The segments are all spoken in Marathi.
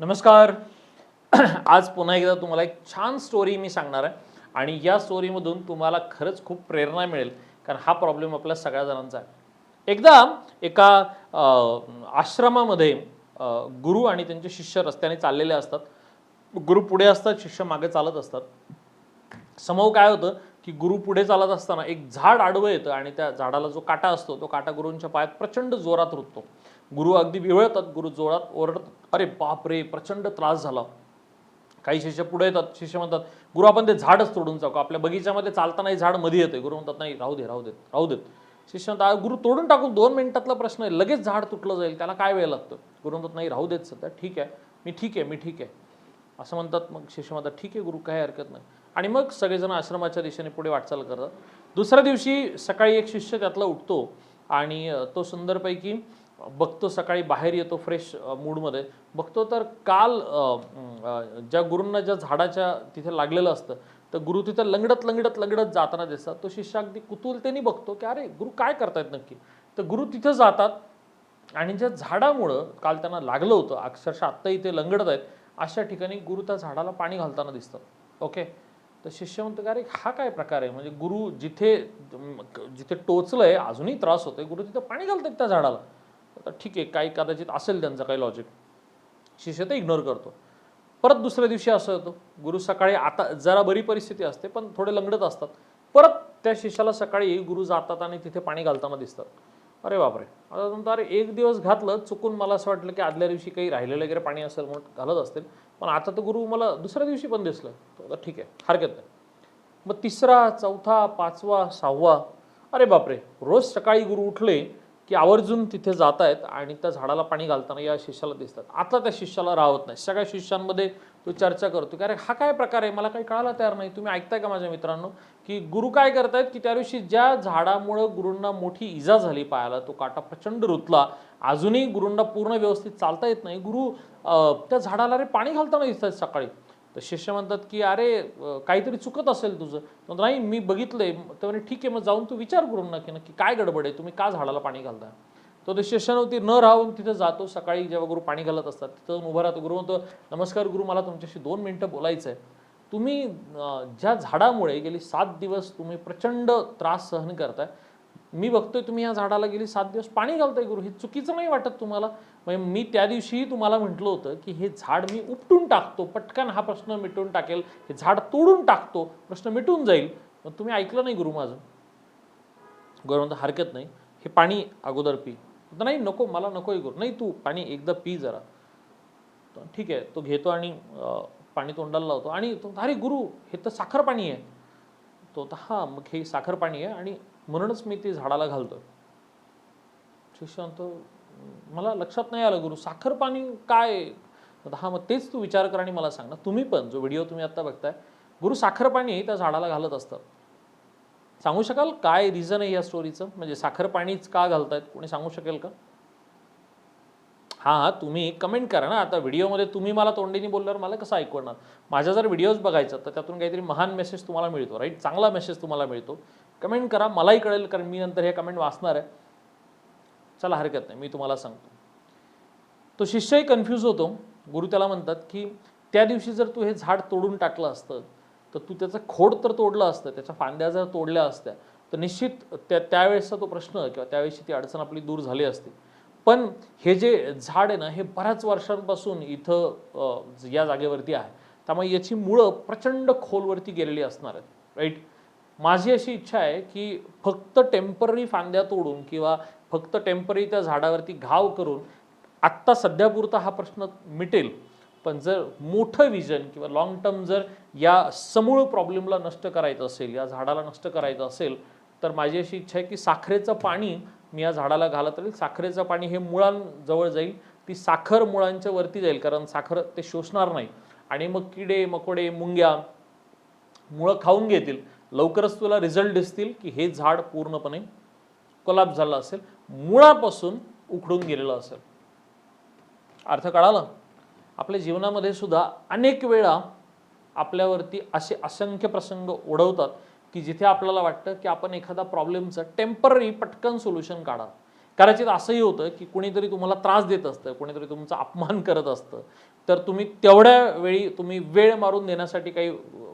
नमस्कार. आज पुन्हा एकदा तुम्हाला एक छान स्टोरी मी सांगणार आहे. आणि या स्टोरीमधून तुम्हाला खरंच खूप प्रेरणा मिळेल कारण हा प्रॉब्लेम आपल्या सगळ्या जणांचा आहे. एकदा एका आश्रमामध्ये गुरु आणि त्यांचे शिष्य रस्त्याने चाललेले असतात. गुरु पुढे असतात शिष्य मागे चालत असतात. समोर काय होतं की गुरु पुढे चालत असताना एक झाड आडवं येतं आणि त्या झाडाला जो काटा असतो तो काटा गुरूंच्या पायात प्रचंड जोरात रुततो. गुरु अगदी विवळतात गुरु जोरात ओरडतात. अरे बाप रे प्रचंड त्रास झाला. काही शिष्य पुढे येतात शिष्य म्हणतात गुरु आपण ते झाडच तोडून जाऊ आपल्या बगीच्यामध्ये चालतानाही झाडमध्ये येते गुरु म्हणतात नाही राहू दे राहू देत राहू देत. शिष्य म्हणतात गुरु तोडून टाकून दोन मिनिटातला प्रश्न आहे. लगेच झाड तुटलं जाईल त्याला काय वेळ लागतो? गुरु म्हणतात नाही राहू देत सध्या ठीक आहे. मी ठीक आहे मी ठीक आहे. असं म्हणतात मग शिष्य म्हणतात ठीक आहे गुरु काही हरकत नाही. आणि मग सगळेजण आश्रमाच्या दिशेने पुढे वाटचाल करतात. दुसऱ्या दिवशी सकाळी एक शिष्य त्यातला उठतो आणि तो सुंदरपैकी बघतो सकाळी बाहेर येतो फ्रेश मूडमध्ये बघतो तर काल ज्या गुरूंना ज्या झाडाच्या तिथे लागलेलं असतं तर गुरु तिथं लंगडत लंगडत लंगडत जाताना दिसतात. तो शिष्य अगदी कुतूहलतेने बघतो की अरे गुरु काय करतायत नक्की? तर गुरु तिथं जातात आणि ज्या झाडामुळं काल त्यांना लागलं होतं अक्षरशः आत्ता इथे लंगडत आहेत अशा ठिकाणी गुरु त्या झाडाला पाणी घालताना दिसतात. ओके? तर शिष्य म्हणतो का अरे हा काय प्रकार आहे? म्हणजे गुरु जिथे जिथे टोचलं आहे अजूनही त्रास होतोय गुरु तिथं पाणी घालतात त्या झाडाला. आता ठीक आहे काही कदाचित असेल त्यांचं काही लॉजिक शिष्य ते इग्नोर करतो. परत दुसऱ्या दिवशी असं होतं. गुरु सकाळी आता जरा बरी परिस्थिती असते पण थोडे लंगडत असतात. परत त्या शिष्याला सकाळी गुरु जातात आणि तिथे पाणी घालताना दिसतात. अरे बापरे. आता म्हणतो अरे एक दिवस घातलं चुकून मला असं वाटलं की आदल्या दिवशी काही राहिलेलं वगैरे पाणी असेल म्हणून घालत असतील. पण आता तर गुरु मला दुसऱ्या दिवशी पण दिसलं. तर ठीक आहे हरकत नाही. मग तिसरा चौथा पाचवा सहावा. अरे बापरे. रोज सकाळी गुरु उठले की आवर्जून तिथे जात आहेत आणि त्या झाडाला पाणी घालताना या शिष्याला दिसतात. आता त्या शिष्याला राहत नाही. सगळ्या शिष्यांमध्ये तो चर्चा करतो की अरे हा काय प्रकार आहे? मला काही कळायला तयार नाही. तुम्ही ऐकताय का माझ्या मित्रांनो? की गुरु काय करतायत की त्या दिवशी ज्या झाडामुळं गुरूंना मोठी इजा झाली पायाला तो काटा प्रचंड रुतला. अजूनही गुरूंना पूर्ण व्यवस्थित चालता येत नाही. गुरु त्या झाडाला अरे पाणी घालताना दिसत आहेत सकाळी. तर शिष्य म्हणतात की अरे काहीतरी चुकत असेल तुझं. नाही मी बघितलंय. तर म्हणे ठीक आहे मग जाऊन तू विचार करून नक्की नक्की काय गडबड आहे? तुम्ही का झाडाला पाणी घालता? तो ते शिष्यानवती न राहून तिथे जातो. सकाळी जेव्हा गुरु पाणी घालत असतात तिथं उभा राहतो. गुरु म्हणतो नमस्कार गुरु मला तुमच्याशी दोन मिनटं बोलायचं आहे तुम्ही ज्या झाडामुळे गेली सात दिवस तुम्ही प्रचंड त्रास सहन करताय मी बघतोय तुम्ही या झाडाला गेली सात दिवस पाणी घालताय गुरु. हे चुकीचं नाही वाटत तुम्हाला? म्हणजे मी त्या दिवशी तुम्हाला म्हटलं होतं की हे झाड मी उपटून टाकतो पटकन हा प्रश्न मिटून टाकेल हे झाड तोडून टाकतो प्रश्न मिटून जाईल. मग तुम्ही ऐकलं नाही गुरु माझं? गुरु म्हणतो हरकत नाही. हे पाणी अगोदर पी. नाही नको मला नको गुरु. नाही तू पाणी एकदा पी जरा. तर ठीक आहे. तो घेतो आणि पाणी तोंडाला लावतो. आणि तो अरे गुरु हे तर साखर पाणी आहे. तो तर हा मग हे साखर पाणी आहे आणि म्हणूनच मी ते झाडाला घालतो शिष्य म्हणतो मला लक्षात नाही आलं गुरु साखर पाणी काय? हा मग तेच तू विचार कर आणि मला सांग ना. तुम्ही पण जो व्हिडिओ तुम्ही आत्ता बघताय गुरु साखर पाणी त्या झाडाला घालत असतात. सांगू शकाल काय रिझन आहे या स्टोरीचं म्हणजे साखर पाणीच का घालतायत? कोणी सांगू शकेल का? हां तुम्ही कमेंट करा ना. आता व्हिडिओमध्ये तुम्ही मला तोंडीने बोलल्यावर मला कसं ऐकवणार? माझ्या जर व्हिडिओज बघायचा तर त्यातून काहीतरी महान मेसेज तुम्हाला मिळतो राईट चांगला मेसेज तुम्हाला मिळतो. कमेंट करा मलाही कळेल कारण मी नंतर हे कमेंट वाचणार आहे. चला हरकत नाही मी तुम्हाला सांगतो. तो शिष्यही कन्फ्यूज होतो. गुरु त्याला म्हणतात की त्या दिवशी जर तू हे झाड तोडून टाकलं असतं तर तू त्याचं खोड तर तोडलं असतं त्याच्या फांद्या जर तोडल्या असत्या तर निश्चित त्या त्यावेळेसचा तो प्रश्न किंवा त्यावेळेसची ती अडचण आपली दूर झाली असती. पण हे जे झाड आहे ना हे बऱ्याच वर्षांपासून इथं या जागेवरती आहे. त्यामुळे याची मुळं प्रचंड खोलवरती गेलेली असणार आहेत राईट माझी अशी इच्छा आहे की फक्त टेंपररी फांद्या तोडून किंवा फक्त टेंपररी त्या झाडावरती घाव करून आत्ता सध्यापुरता हा प्रश्न मिटेल. पण जर मोठं विजन किंवा लॉंग टर्म जर या समूळ प्रॉब्लेमला नष्ट करायचं असेल या झाडाला नष्ट करायचं असेल तर माझी अशी इच्छा आहे की साखरेचं पाणी मी या झाडाला घालत राहील. साखरेचं पाणी हे मुळांजवळ जाईल. ती साखर मुळांच्या वरती जाईल कारण साखर ते शोषणार नाही. आणि मग किडे मकोडे मुंग्या मुळं खाऊन घेतील. लवकरच तुला रिझल्ट दिसतील की हे झाड पूर्णपणे कोलाप झालं असेल. मुळापासून उखडून गेलेलं असेल. अर्थ कळाला? आपल्या जीवनामध्ये सुद्धा अनेक वेळा आपल्यावरती असे असंख्य प्रसंग ओढवतात की जिथे आपल्याला वाटतं की आपण एखादा प्रॉब्लेमचं टेंपररी पटकन सोल्युशन काढा. कदाचित असंही होतं की कुणीतरी तुम्हाला त्रास देत असतं कुणीतरी तुमचा अपमान करत असतं. तर तुम्ही तेवढ्या वेळी तुम्ही वेळ मारून देण्यासाठी काही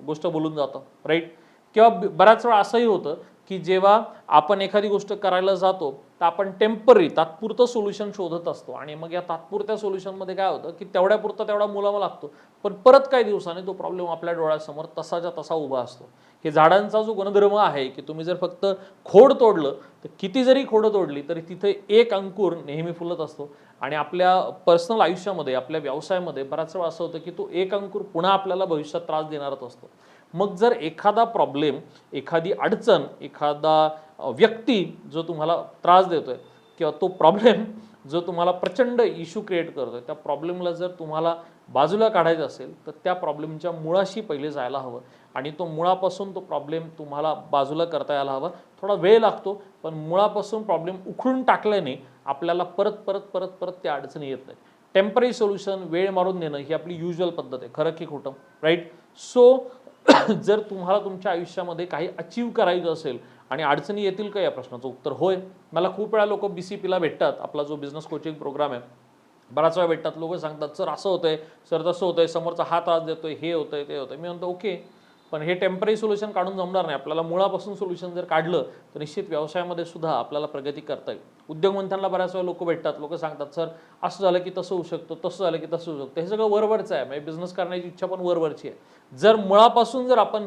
गोष्ट बोलून जाता राईट किंवा बऱ्याच वेळा असंही होतं की जेव्हा आपण एखादी गोष्ट करायला जातो तर आपण टेंपररी तात्पुरतं सोल्युशन शोधत असतो. आणि मग या तात्पुरत्या सोल्युशनमध्ये काय होतं की तेवढ्यापुरता तेवढा मुलामा लागतो. पण परत काही दिवसांनी तो प्रॉब्लेम आपल्या डोळ्यासमोर तसाच्या तसा उभा असतो. हे झाडांचा जो गुणधर्म आहे की तुम्ही जर फक्त खोड तोडलं तर किती जरी खोडं तोडली तरी तिथे एक अंकुर नेहमी फुलत असतो. आणि आपल्या पर्सनल आयुष्यामध्ये आपल्या व्यवसायामध्ये बऱ्याच वेळा असं होतं की तो एक अंकुर पुन्हा आपल्याला भविष्यात त्रास देणारच असतो. मग जर एखादा प्रॉब्लेम एखादी अडचण एखादा व्यक्ती जो तुम्हाला त्रास देतोय किंवा तो प्रॉब्लेम जो तुम्हाला प्रचंड इश्यू क्रिएट करतोय त्या प्रॉब्लेमला जर तुम्हाला बाजूला काढायचं असेल तर त्या प्रॉब्लेमच्या मुळाशी पहिले जायला हवं. आणि तो मुळापासून तो प्रॉब्लेम तुम्हाला बाजूला करता यायला हवा. थोडा वेळ लागतो पण मुळापासून प्रॉब्लेम उखडून टाकल्याने आपल्याला परत परत परत परत त्या अडचणी येत नाही टेंपररी सोल्युशन वेळ मारून देणं ही आपली युजल पद्धत आहे. खरं की खोटं? राईट सो जर तुम्हाला तुमच्या आयुष्यामध्ये काही अचीव करायचं असेल आणि अडचणी येतील का या प्रश्नाचं उत्तर? होय. मला खूप वेळा लोक बी सी पीला भेटतात. आपला जो बिझनेस कोचिंग प्रोग्राम आहे बराच वेळा भेटतात. लोक सांगतात सर असं होतंय. सर तसं होतंय. समोरचा हा त्रास देतोय हे होतंय ते होतंय. मी म्हणतो ओके. पण हे टेंपररी सोल्युशन काढून जमणार नाही. आपल्याला मुळापासून सोल्युशन जर काढलं तर निश्चित व्यवसायामध्ये सुद्धा आपल्याला प्रगती करता येईल. उद्योगमंत्र्यांना बऱ्याच वेळा लोक भेटतात. लोक सांगतात सर असं झालं की तसं होऊ शकतं तसं झालं की तसं होऊ शकतं. हे सगळं वरवरचं आहे. म्हणजे बिझनेस करण्याची इच्छा पण वरवरची आहे. जर मुळापासून जर आपण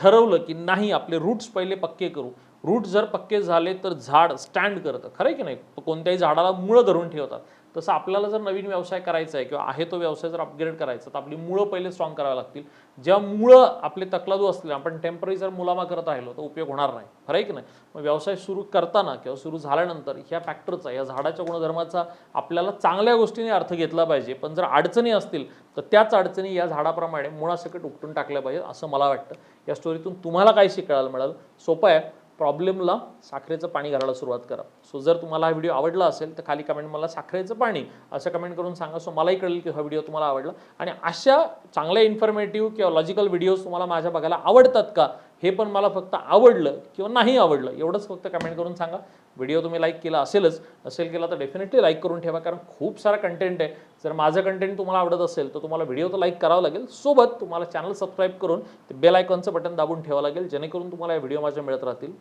ठरवलं की नाही आपले रूट्स पहिले पक्के करू. रूट जर पक्के झाले तर झाड स्टँड करतं. खरं की नाही? कोणत्याही झाडाला मुळं धरून ठेवतात. तसं आपल्याला जर नवीन व्यवसाय करायचा आहे किंवा आहे तो व्यवसाय जर अपग्रेड करायचा तर आपली मुळं पहिले स्ट्रॉंग करावी लागतील. ज्या मुळं आपले तकलादू असतील आपण टेंपररी जर मुलामा करत राहिलो तर उपयोग होणार नाही. खरं आहे की नाही? मग व्यवसाय सुरू करताना किंवा सुरू झाल्यानंतर ह्या फॅक्टरचा या झाडाच्या गुणधर्माचा आपल्याला चांगल्या गोष्टीने अर्थ घेतला पाहिजे. पण जर अडचणी असतील तर त्याच अडचणी या झाडाप्रमाणे मुळासकट उपटून टाकल्या पाहिजे असं मला वाटतं. या स्टोरीतून तुम्हाला काय शिकायला मिळालं. सोपं आहे. प्रॉब्लेमला साखरेचं पाणी घालायला सुरुवात करा. सो जर तुम्हाला हा व्हिडिओ आवडला असेल तर खाली कमेंट मला साखरेचं पाणी असं कमेंट करून सांगा. सो मलाही कळेल की हा व्हिडिओ तुम्हाला आवडला. आणि अशा चांगल्या इन्फॉर्मेटिव्ह किंवा लॉजिकल व्हिडिओज तुम्हाला माझ्या बघायला आवडतात का हे पण मला फक्त आवडलं किंवा नाही आवडलं एवढंच फक्त कमेंट करून सांगा. व्हिडिओ तुम्ही लाईक केला असेलच असेल केला तर डेफिनेटली लाईक करून ठेवा कारण खूप सारा कंटेंट आहे. जर माझं कंटेंट तुम्हाला आवडत असेल तर तुम्हाला व्हिडिओ तर लाईक करावं लागेल. सोबत तुम्हाला चॅनल सबस्क्राईब करून ते बेल आयकॉनचं बटन दाबून ठेवावं लागेल जेणेकरून तुम्हाला या व्हिडिओ माझ्या मिळत राहतील.